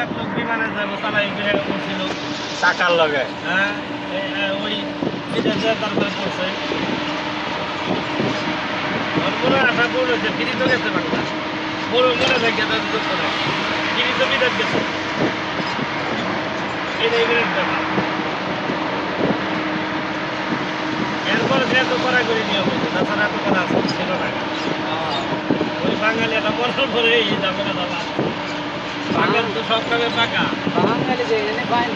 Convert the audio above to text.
এক লোক বিমানে যাব তারা লগে হ্যাঁ ওই এটা যে তারপরে মনে ফিরি তো গেছে বাংলা বড় মনে থাকে তাদের দুঃখ নেই ফিরি তো বিদেশ গেছে। এটাই বিরাট ব্যাপার এরপরে সে এত করা করে নিয়ম হয়েছে তাছাড়া এত করা ছিল না ওই বাঙালি একটা মনের পরে এই বাঙালি তো সব কামে পাকা বাঙালি যে এনে বাইন